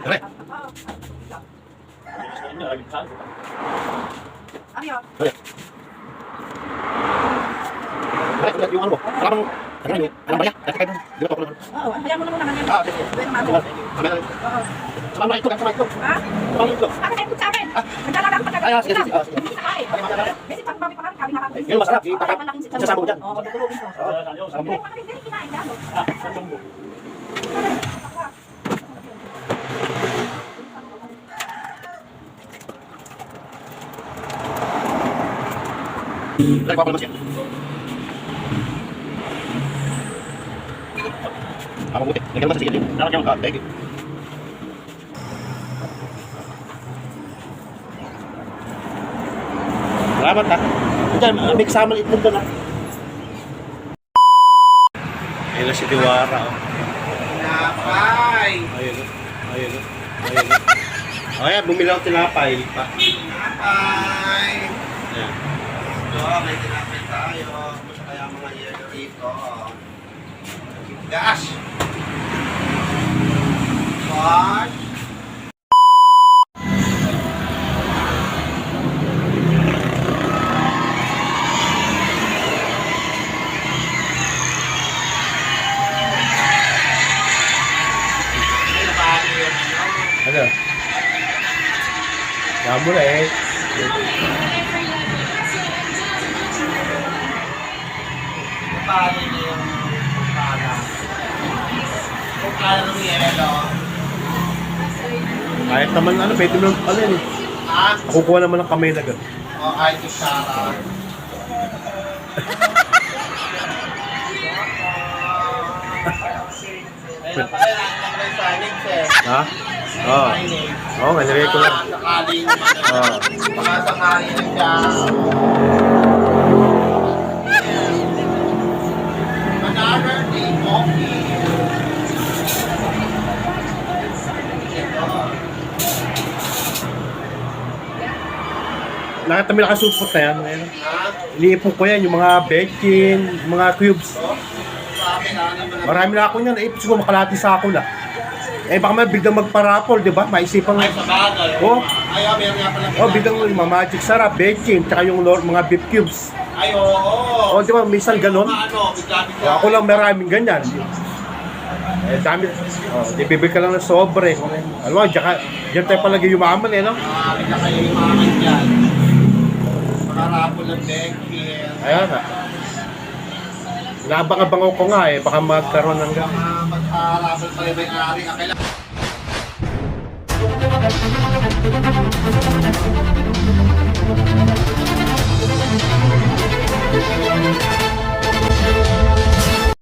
Correct. Correct, yung ano mo. Alam mo, ano alam ba niya? Kasi kayo, di ba to? Oo, hayaan mo na muna ganyan. Ah, sige. Mamaya na. Oo. Ito, sama mo ito. Ha? Sama mo ito. Bakit kayo sa akin? Nagdala lang pagkakaroon. Ay, ah, sige, sige, ah. Hindi na kain. Kasi pag mami pa kami, nakakain. Yun, masarap. Sa- mo dyan. Oo, pagdudulogin ko. Oo, pag hindi kinain na, no? Nagpapalabas yan. Ako buti. Lagyan mo sa sigil. Dapat yung thank you. Salamat ha. Diyan, may kasama itlog doon ha. Ayun na si Diwara. Oh. Napay! Ayun o. Ayun o. Ayun o. Ayan, bumili ako tinapay. Pa. Napay! Ayan. Ito, may tinapay tayo. Kaya mga yelo rito. Gas! What? Ay, nabali yun. Ano? Damo na eh. Nabali Kahit naman ano, pwede naman ano yan eh. Ah, Kukuha naman ng kamay na gano'n. o kahit yung Sarah. Ha? Oo. Signage. Oo, oh, nalagay ko lang. Oo. baka sakaling siya. Nakita mo yung nakasupot na yan. Ayun. Ha? Iniipon ko yan, yung mga bechin, mga cubes. Marami na ako niyan. Eh, siguro makalati sa ako na. Eh, baka may biglang magparapol, di ba? Maisipan Ay, nga. sa bagay. Oh. Ay, oh, meron nga pala. Oh, biglang yung mga magic sarap, bechin, tsaka yung lor- mga beef cubes. Ay, oo. Oh, di ba? Minsan ganon. Ano. Oh, ako lang maraming ganyan. Eh, dami. Oh, di bibig ka lang ng sobre. Alam mo, diyan, diyan tayo palagi yumaman eh, no? Maaari na kayo imaman dyan. Makarapol ng Becky. Ayan nga. Naabang-abang ko nga eh, baka magkaroon ng Baka magkarapol pa rin may ari. Ang kailangan